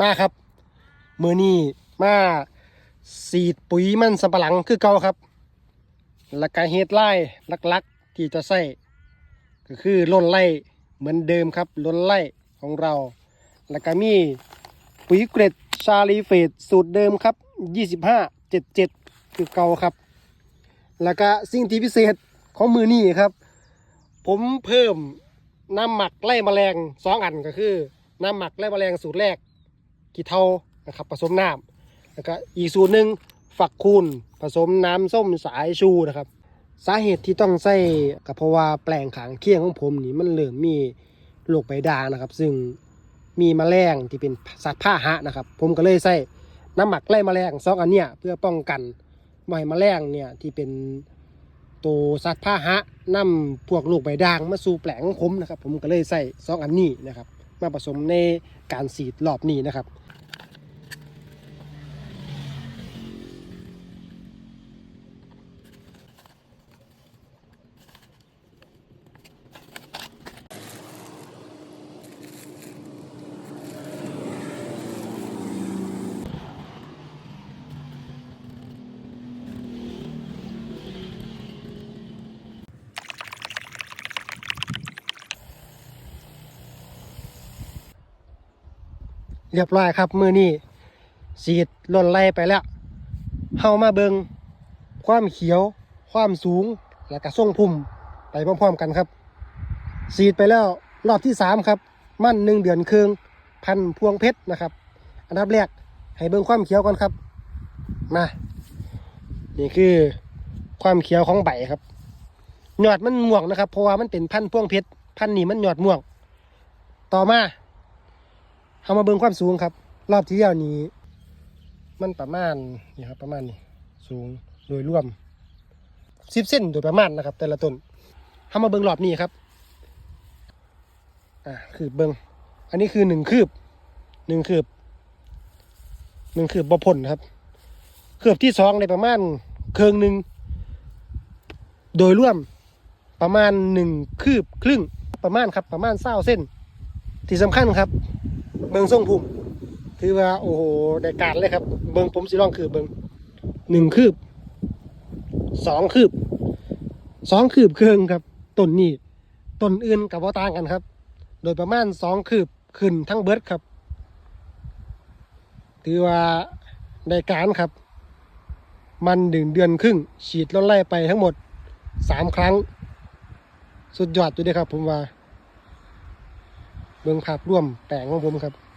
มาครับ มือนี้มาสีดปุ๋ยมันสำปะหลังคือเก่าครับ แล้วก็เฮดไล่ลักๆ ที่จะใส่ก็คือล้นไล่เหมือนเดิมครับล้นไล่ของเรา แล้วก็มีปุ๋ยเกรดชาลีเฟตสูตรเดิมครับ 25 77 คือเก่าครับ แล้วก็สิ่งที่พิเศษของมือนี้ครับ ผมเพิ่มน้ำหมักไล่แมลงสองอันก็คือ น้ำหมักไล่แมลงสูตรแรก กี่เท่านะครับผสมน้ำแล้วก็อีกสูตรหนึ่งฝักคูณผสมน้ำส้มสายชูนะครับ สาเหตุที่ต้องใส่ก็เพราะว่าแปลงขางเคียงของผมนี่มันเริ่มมีโรคใบด่างนะครับ ซึ่งมีมแมลงที่เป็นสัตว์พาหะนะครับ ผมก็เลยใส่น้ำหมักไล่แมลงสองอันเนี้ยเพื่อป้องกันไม่ให้มแมลงเนี่ยที่เป็นตัวสัตว์พาหะนำพวกลูกใบด่างมาสู่แปลงของผมนะครับ ผมก็เลยใส่สองอันนี้นะครับ มาผสมในการสีดรอบนี้นะครับ เรียบร้อยครับ มือนี้สีดล่นไล่ไปแล้วเฮามาเบิงความเขียว ความสูง แล้วก็ทรงพุ่มไปพร้อมๆกันครับ สีดไปแล้วรอบที่สามครับ มั่นหนึ่งเดือนครึ่งพันพวงเพชรนะครับ อันดับแรกให้เบิงความเขียวก่อนครับมานี่คือความเขียวของใบครับหยอดมันม่วงนะครับเพราะว่ามันเป็นพันพวงเพชรพันนี้มันหยอดม่วง ต่อมา เอามาเบิ่งความสูงครับ รอบที่แล้วนี้ มันประมาณนี่ครับประมาณนี้สูงโดยรวมสิบเส้นโดยประมาณนะครับ แต่ละต้นเอามาเบิ่งรอบนี้ครับอ่าคือเบิ่งอันนี้คือหนึ่งคืบหนึ่งคืบหนึ่งคืบบพลครับคืบที่สองในประมาณเคืองหนึ่งโดยรวมประมาณหนึ่งคืบครึ่งประมาณครับประมาณเศร้าเส้น ที่สำคัญครับ เบิงทรงภูมิถือว่าโอ้โหได้การเลยครับ เบิงผมสิลองคือเบิงหนึ่งคืบสองคืบสองคืบเครื่องครับต้นนี้ต้นอื่นกับว่าต่างกันครับ โดยประมาณสองคืบขึ้นทั้งเบิดครับ ถือว่าได้การครับ มันดึงเดือนครึ่ง ฉีดล้วไล่ไปทั้งหมดสามครั้ง สุดยอดอยู่ด้อครับผมว่า เบื้องภาพร่วมแปลงของผมครับ